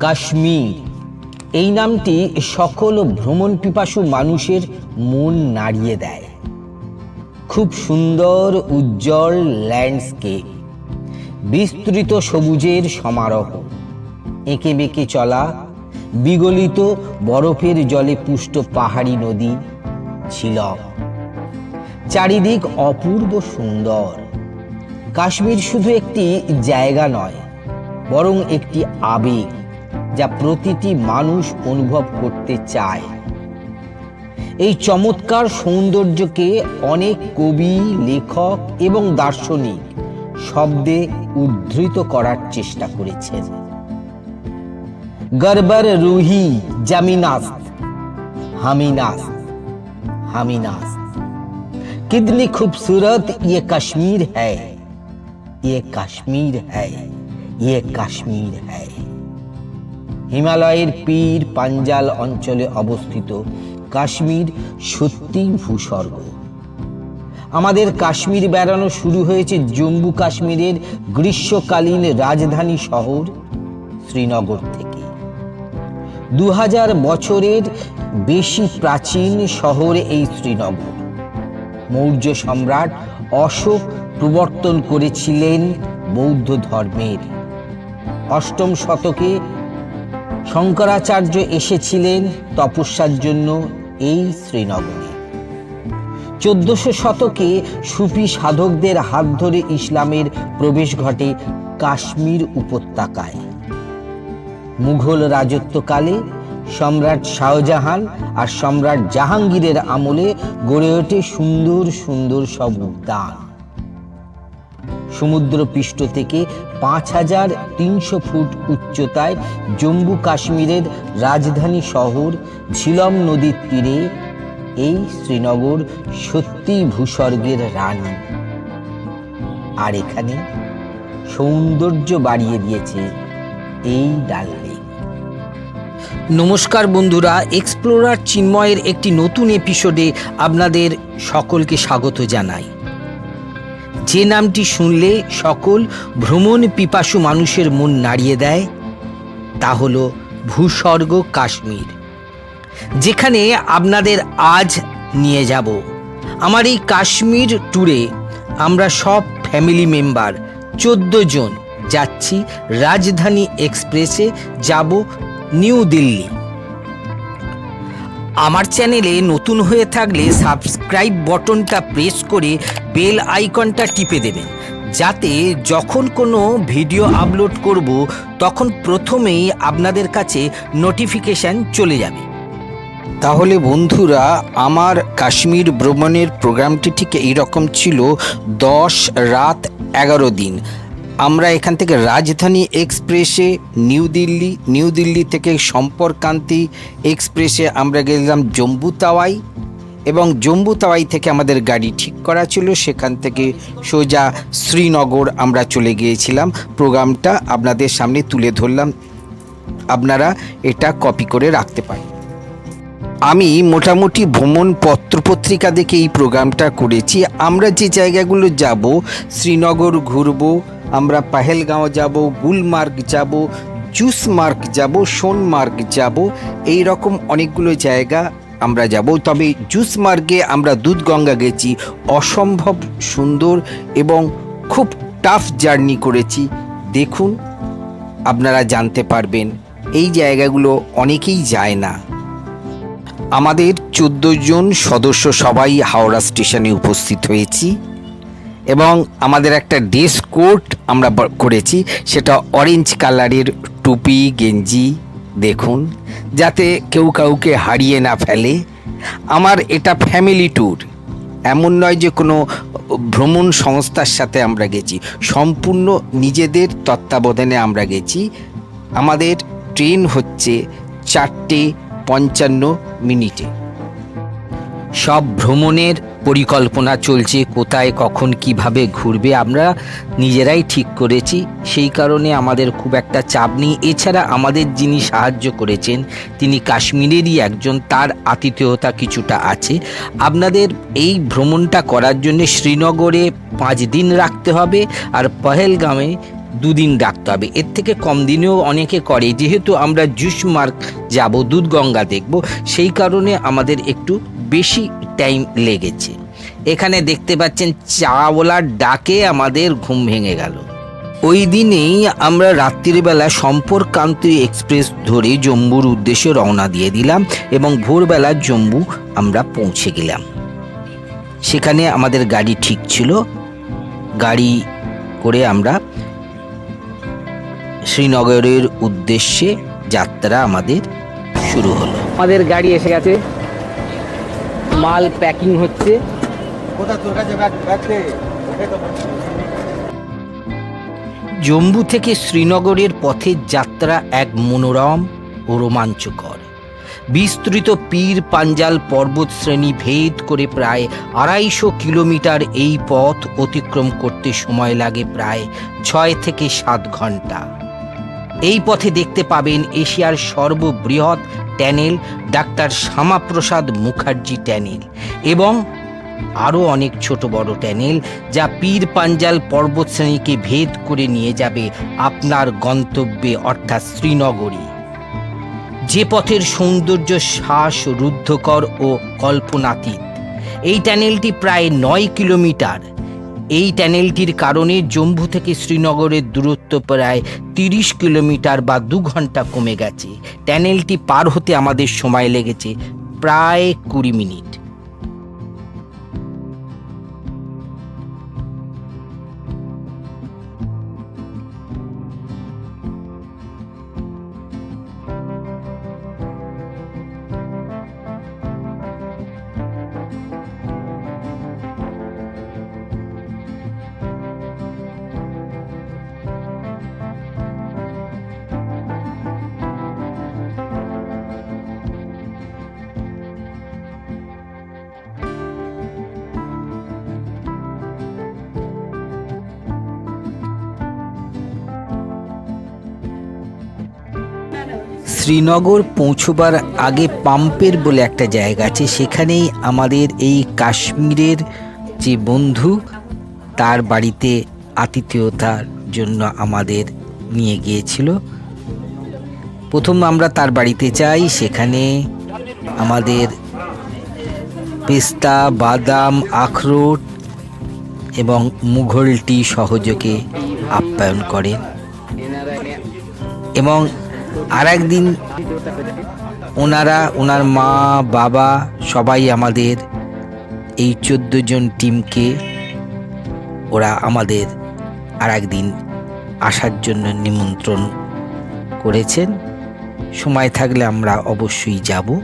কাশ্মীর। এই নামটি সকল ভ্রমণ পিপাসু মানুষের মন নাড়িয়ে দেয়। খুব সুন্দর, উজ্জ্বল ল্যান্ডস্কেপ। বিস্তৃত সবুজের সমারোহ। এঁকে বেঁকে চলা, বিগলিত বরফের জলে পুষ্ট পাহাড়ি নদী ছিল চারিদিক অপূর্ব সুন্দর। কাশ্মীর শুধু একটি জায়গা নয়, বরং একটি আবেগ। যা প্রতিটি মানুষ অনুভব করতে চায় এই চমৎকার সৌন্দর্যকে অনেক কবি লেখক এবং দার্শনিক শব্দে উদ্ধৃত করার চেষ্টা করেছেন গরবর রুহি জামিনাস্ত হামিনাস্ত হামিনাস্ত कितनी खूबसूरत ये कश्मीर है ये कश्मीर है ये कश्मीर है হিমালয়ের পীর পাঞ্জাল অঞ্চলে অবস্থিত কাশ্মীর সত্যি ভূস্বর্গ। আমাদের কাশ্মীর বেড়ানো শুরু হয়েছে জম্মু কাশ্মীরের গ্রীষ্মকালীন রাজধানী শহর শ্রীনগর থেকে। দু হাজার বছরের বেশি প্রাচীন শহর এই শ্রীনগর। মৌর্য সম্রাট অশোক প্রবর্তন করেছিলেন বৌদ্ধ ধর্মের। অষ্টম শতকে শঙ্করাচার্য এসেছিলেন তপস্যার জন্য এই শ্রীনগরে। চোদ্দশো শতকে সুফি সাধকদের হাত ধরে ইসলামের প্রবেশ ঘটে কাশ্মীর উপত্যকায়। মুঘল রাজত্বকালে সম্রাট শাহজাহান আর সম্রাট জাহাঙ্গীরের আমলে গড়ে ওঠে সুন্দর সুন্দর সব উদ্যান। সমুদ্র পৃষ্ঠ থেকে পাঁচ হাজার তিনশো ফুট উচ্চতায় জম্মু কাশ্মীরের রাজধানী শহর ঝিলম নদীর তীরে এই শ্রীনগর সত্যি ভূস্বর্গের রানী। আর এখানে সৌন্দর্য বাড়িয়ে দিয়েছে এই ডাল নমস্কার বন্ধুরা, এক্সপ্লোরার চিন্ময়ের একটি নতুন এপিসোডে আপনাদের সকলকে স্বাগত জানাই। যে নামটি শুনলে সকল ভ্রমণ পিপাসু মানুষের মন নাড়িয়ে দেয়, তা হল ভূস্বর্গ কাশ্মীর, যেখানে আপনাদের আজ নিয়ে যাব। আমার এই কাশ্মীর ট্যুরে আমরা সব ফ্যামিলি মেম্বার চোদ্দ জন যাচ্ছি রাজধানী এক্সপ্রেসে যাব নিউ দিল্লি। আমার চ্যানেলে নতুন হয়ে থাকলে সাবস্ক্রাইব বটনটা প্রেস করে বেল আইকনটা টিপে দেবেন। যাতে যখন কোনো ভিডিও আপলোড করব, তখন প্রথমেই আপনাদের কাছে নোটিফিকেশান চলে যাবে। তাহলে বন্ধুরা, আমার কাশ্মীর ভ্রমণের প্রোগ্রামটি ঠিক এইরকম ছিল, দশ রাত এগারো দিন। আমরা এখান থেকে রাজধানী এক্সপ্রেসে নিউ দিল্লি নিউ দিল্লি থেকে সম্পর্কান্তি এক্সপ্রেসে আমরা গেলাম জম্বু তাওয়াই। এবং জম্বু তাওয়াই থেকে আমাদের গাড়ি ঠিক করা ছিল। সেখান থেকে সোজা শ্রীনগর আমরা চলে গিয়েছিলাম। প্রোগ্রামটা আপনাদের সামনে তুলে ধরলাম। আপনারা এটা কপি করে রাখতে পারেন। আমি মোটামুটি ভ্রমণ পত্রপত্রিকা দেখে এই প্রোগ্রামটা করেছি। আমরা যে জায়গাগুলো যাব, শ্রীনগর ঘুরব, আমরা পাহেলগাঁও যাব, গুলমার্গ যাব, জুসমার্গ যাব, সোনমার্গ যাব এই রকম অনেকগুলো জায়গা আমরা যাব। তবে জুসমার্গে আমরা দুধগঙ্গা গেছি। অসম্ভব সুন্দর এবং খুব টাফ জার্নি করেছি। দেখুন, আপনারা জানতে পারবেন, এই জায়গাগুলো অনেকেই যায় না। আমাদের চোদ্দ জন সদস্য সবাই হাওড়া স্টেশনে উপস্থিত হয়েছি এবং আমাদের একটা ড্রেস কোড আমরা করেছি, সেটা অরেঞ্জ কালারের টুপি, গেঞ্জি দেখুন, যাতে কেউ কাউকে হারিয়ে না ফেলে। আমার এটা ফ্যামিলি ট্যুর এমন নয় যে কোনো ভ্রমণ সংস্থার সাথে আমরা গেছি। সম্পূর্ণ নিজেদের তত্ত্বাবধানে আমরা গেছি। আমাদের ট্রেন হচ্ছে চারটে পঞ্চান্ন মিনিটে। সব ভ্রমণের পরিকল্পনা চলছে, কোথায়, কখন, কীভাবে ঘুরবে আমরা নিজেরাই ঠিক করেছি। সেই কারণে আমাদের খুব একটা চাপ নেই। এছাড়া আমাদের যিনি সাহায্য করেছেন, তিনি কাশ্মীরেরই একজন, তার আতিথেয়তা কিছুটা আছে। আপনাদের এই ভ্রমণটা করার জন্য শ্রীনগরে পাঁচ দিন রাখতে হবে আর পহেলগামে দুদিন রাখতে হবে। এর থেকে কম দিনেও অনেকে করে। যেহেতু আমরা জুস মার্ক যাব, দুধগঙ্গা দেখব, সেই কারণে আমাদের একটু বেশি টাইম লেগেছে। এখানে দেখতে পাচ্ছেন চাওয়ালার ডাকে আমাদের ঘুম ভেঙে গেল। ওই দিনেই আমরা রাত্রিবেলা সম্পর্কান্তি এক্সপ্রেস ধরে জম্বুর উদ্দেশ্যে রওনা দিয়ে দিলাম এবং ভোরবেলা জম্বু আমরা পৌঁছে গেলাম। সেখানে আমাদের গাড়ি ঠিক ছিল। গাড়ি করে আমরা শ্রীনগরের উদ্দেশ্যে যাত্রা আমাদের শুরু হলো। আমাদের গাড়ি এসে গেছে। মাল প্যাকিং হচ্ছে। জম্বু থেকে শ্রীনগরের পথের যাত্রা এক মনোরম ও রোমাঞ্চকর। বিস্তৃত পীর পাঞ্জাল পর্বত শ্রেণি ভেদ করে প্রায় আড়াইশো কিলোমিটার এই পথ অতিক্রম করতে সময় লাগে প্রায় ছয় থেকে সাত ঘণ্টা। এই পথে দেখতে পাবেন এশিয়ার সর্ববৃহৎ tunnel doctor Shyamaprasad Mukherjee tunnel এবং আরও অনেক ছোট বড় ট্যানেল যা পীর পাঞ্জাল পর্বতশ্রেণীকে ভেদ করে নিয়ে যাবে আপনার গন্তব্যে, অর্থাৎ শ্রীনগরী। যে পথের সৌন্দর্য শ্বাস রুদ্ধকর ও কল্পনাতীত। এই ট্যানেলটি প্রায় নয় কিলোমিটার। এই ট্যানেলটির কারণে জম্মু থেকে শ্রীনগরের দূরত্ব প্রায় তিরিশ কিলোমিটার বা দু ঘণ্টা কমে গেছে। ট্যানেলটি পার হতে আমাদের সময় লেগেছে প্রায় কুড়ি মিনিট। শ্রীনগর পৌঁছবার আগে পাম্পের বলে একটা জায়গা আছে, সেখানেই আমাদের এই কাশ্মীরের যে বন্ধু, তার বাড়িতে আতিথেয়তার জন্য আমাদের নিয়ে গিয়েছিল। প্রথম আমরা তার বাড়িতে যাই, সেখানে আমাদের পেস্তা, বাদাম, আখরোট এবং মুঘল টি সহযোগে আপ্যায়ন করেন। এবং আর একদিন ওনারা, ওনার মা, বাবা সবাই আমাদের এই চোদ্দ জন টিমকে ওরা আমাদের আর একদিন আসার জন্য নিমন্ত্রণ করেছেন। সময় থাকলে আমরা অবশ্যই যাব।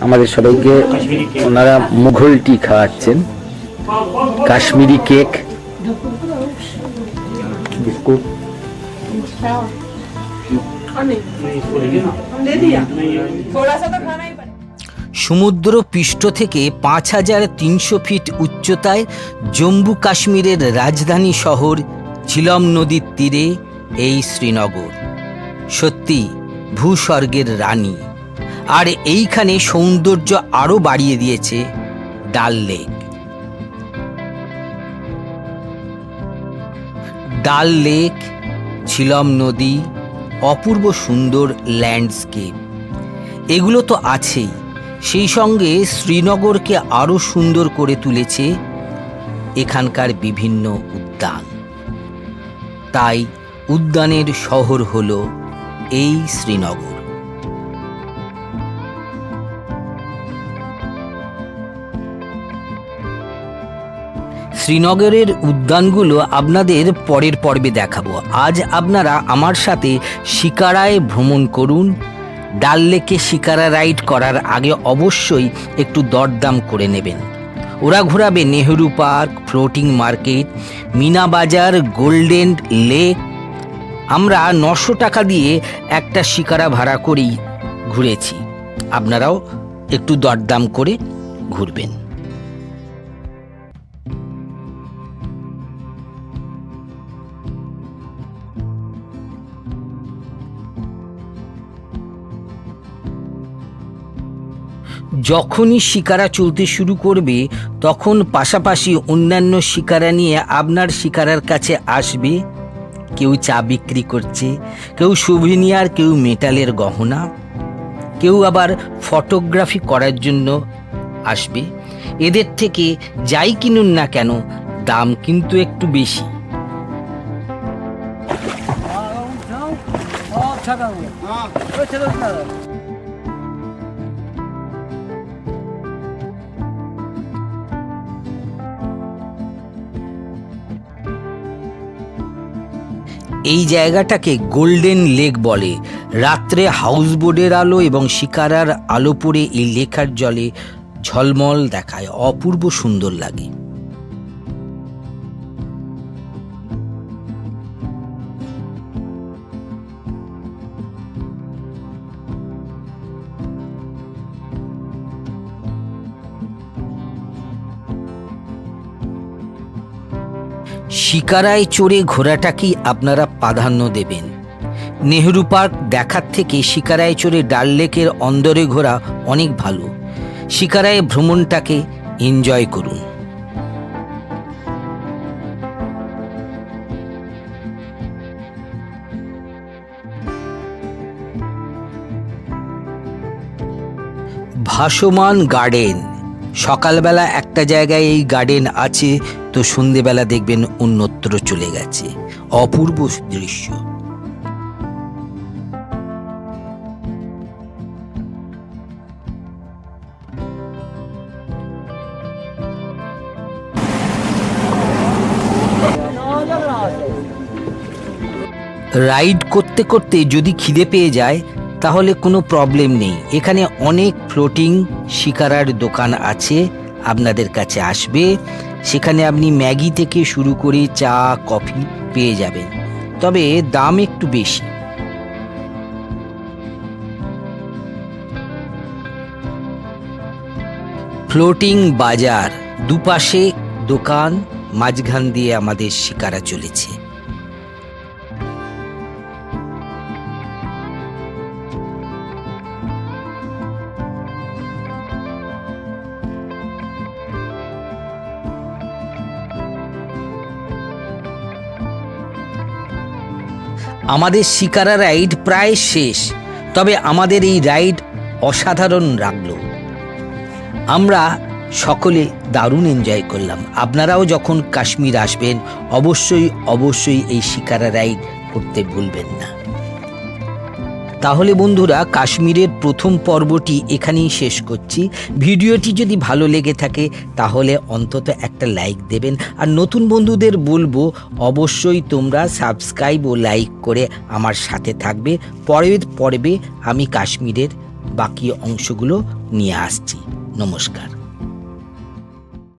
আমাদের সবাইকে ওনারা মুঘল টি খাওয়াচ্ছেন। কাশ্মীরি কেক। বিস্কুট সমুদ্র পৃষ্ঠ থেকে পাঁচ হাজার তিনশো ফিট উচ্চতায় জম্মু কাশ্মীরের রাজধানী শহর ঝিলম নদীর তীরে এই শ্রীনগর। সত্যি, ভূস্বর্গের রানী। আর এইখানে সৌন্দর্য আরও বাড়িয়ে দিয়েছে ডাল লেক। ডাল লেক ছিলম নদী, অপূর্ব সুন্দর ল্যান্ডস্কেপ। এগুলো তো আছেই। সেই সঙ্গে শ্রীনগরকে আরও সুন্দর করে তুলেছে এখানকার বিভিন্ন উদ্যান। তাই উদ্যানের শহর হল এই শ্রীনগর। শ্রীনগরের উদ্যানগুলো আপনাদের পরের পর্বে দেখাবো। আজ আপনারা আমার সাথে শিকারায় ভ্রমণ করুন। ডাল লেকে শিকারা রাইড করার আগে অবশ্যই একটু দরদাম করে নেবেন। ওরা ঘোরাবে Nehru park, floating market, Meena Bazaar, golden lake. আমরা নশো টাকা দিয়ে একটা শিকারা ভাড়া করেই ঘুরেছি। আপনারাও একটু দরদাম করে ঘুরবেন। যখনই শিকারা চলতে শুরু করবে তখন পাশাপাশি অন্যান্য শিকারা নিয়ে আপনার শিকারার কাছে আসবে। কেউ চা বিক্রি করছে কেউ সুভিনিয়ার কেউ মেটালের গহনা কেউ আবার ফটোগ্রাফি করার জন্য আসবে। এদের থেকে যাই কিনুন না কেন দাম কিন্তু একটু বেশি। এই জায়গাটাকে গোল্ডেন লেক বলে। রাত্রে হাউসবোর্ডের আলো এবং শিকারার আলো পড়ে এই লেখার জলে ঝলমল দেখায়। অপূর্ব সুন্দর লাগে। শিকারায় চড়ে ঘোরাটাকেই আপনারা প্রাধান্য দেবেন? নেহরু পার্ক দেখার থেকে শিকারায় চড়ে ডাল লেকের অন্দরে ঘোরা অনেক ভালো। শিকারায় ভ্রমণটাকে এনজয় করুন। ভাসমান গার্ডেন। সকালবেলা একটা জায়গায় এই গার্ডেন আছে তো সন্ধেবেলা দেখবেন অন্যত্র চলে গেছে। অপূর্ব দৃশ্য। রাইড করতে করতে যদি খিদে পেয়ে যায়, তাহলে কোনো প্রবলেম নেই। এখানে অনেক ফ্লোটিং শিকারার দোকান আছে, আপনাদের কাছে আসবে। সেখানে আপনি ম্যাগি থেকে শুরু করে চা, কফি পেয়ে যাবেন। তবে দাম একটু বেশি। ফ্লোটিং বাজার দুপাশে দোকান, মাঝখান দিয়ে আমাদের শিকারা চলেছে। আমাদের শিকারা রাইড প্রায় শেষ, তবে আমাদের এই রাইড অসাধারণ রাখল আমরা সকলে দারুণ এনজয় করলাম। আপনারাও যখন কাশ্মীর আসবেন, অবশ্যই অবশ্যই এই শিকারা রাইড করতে ভুলবেন না। তাহলে বন্ধুরা কাশ্মীরের প্রথম পর্বটি এখানেই শেষ করছি। ভিডিওটি যদি ভালো লেগে থাকে, তাহলে অন্তত একটা লাইক দেবেন। আর নতুন বন্ধুদের বলব, অবশ্যই তোমরা সাবস্ক্রাইব ও লাইক করে আমার সাথে থাকবে। পরের পর্বে আমি কাশ্মীরের বাকি অংশগুলো নিয়ে আসছি। নমস্কার।